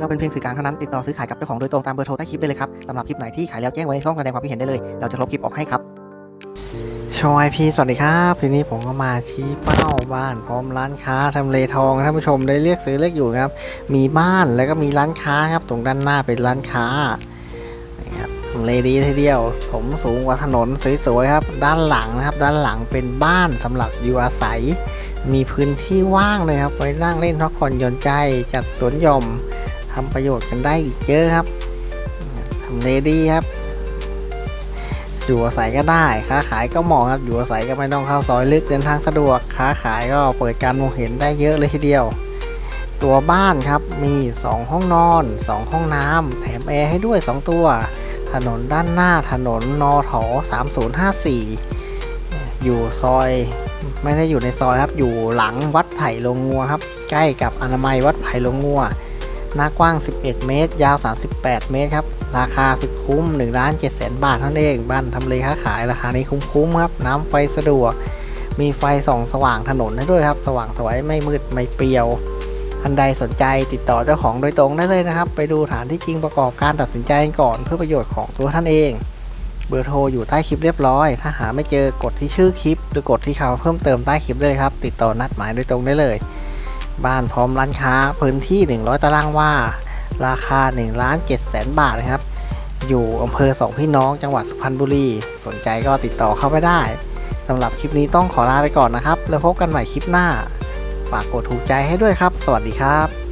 เราเป็นเพียงสื่อกลางเท่านั้นติดต่อซื้อขายกับเจ้าของโดยตรงตามเบอร์โทรใต้คลิปได้เลยครับสำหรับคลิปไหนที่ขายแล้วแจ้งไว้ในช่องแสดงความคิดเห็นได้เลย เราจะลบคลิปออกให้ครับชอยพีสวัสดีครับทีนี้ผมก็มาชี้เป้าบ้านพร้อมร้านค้าทำเลทองท่านผู้ชมได้เรียกซื้อเรียกอยู่ครับ มีบ้านแล้วก็มีร้านค้าครับตรงด้านหน้าเป็นร้านค้านะครับทำเลดีทีเดียวผมสูงกว่าถนนสวยๆครับ ด้านหลังนะครับ ด้านหลังเป็นบ้านสำหรับอยู่อาศัย มีพื้นที่ว่างเลยครับไว้นั่งเล่นพักผ่อนหย่อนใจจัดสวนหย่อม ทำประโยชน์กันได้อีกเยอะครับทำเลดีครับ อยู่อาศัยก็ได้ค้าขายก็เหมาะครับอยู่อาศัยก็ไม่ต้องเข้าซอยลึกเดินทางสะดวกค้าขายก็เปิดการมองเห็นได้เยอะเลยทีเดียว ตัวบ้านครับมี 2 ห้องนอน 2 ห้องน้ำแถมแอร์ให้ด้วย 2 ตัว ถนนด้านหน้าถนนนอถอ3054 อยู่ซอยไม่ได้อยู่ในซอยครับ อยู่หลังวัดไผ่ลงงัวครับ ใกล้กับอนามัยวัดไผ่ลงงัว หน้ากว้าง 11 เมตร ยาว 38 เมตรครับ ราคาสุดคุ้ม1ล้าน7แสนบาทเท่านั้นเอง บ้านทำเลค้าขายราคานี้คุ้มๆครับ น้ำไฟสะดวก มีไฟส่องสว่างถนนให้ด้วยครับ สว่างสวยไม่มืดไม่เปรียวท่านใดสนใจติดต่อเจ้าของโดยตรงได้เลยนะครับ ไปดูฐานที่จริงประกอบการตัดสินใจก่อนเพื่อประโยชน์ของตัวท่านเอง เบอร์โทรอยู่ใต้คลิปเรียบร้อย ถ้าหาไม่เจอกดที่ชื่อคลิป หรือกดที่คำว่าเพิ่มเติมใต้คลิปเลยครับ ติดต่อนัดหมายโดยตรงได้เลย บ้านพร้อมร้านค้าพื้นที่ 100 ตารางวาราคา1ล้าน7แสนบาทนะครับ อยู่อำเภอสองพี่น้องจังหวัดสุพรรณบุรี สนใจก็ติดต่อเข้าไปได้สำหรับคลิปนี้ต้องขอลาไปก่อนนะครับ แล้วพบกันใหม่คลิปหน้า ฝากกดถูกใจให้ด้วยครับ สวัสดีครับ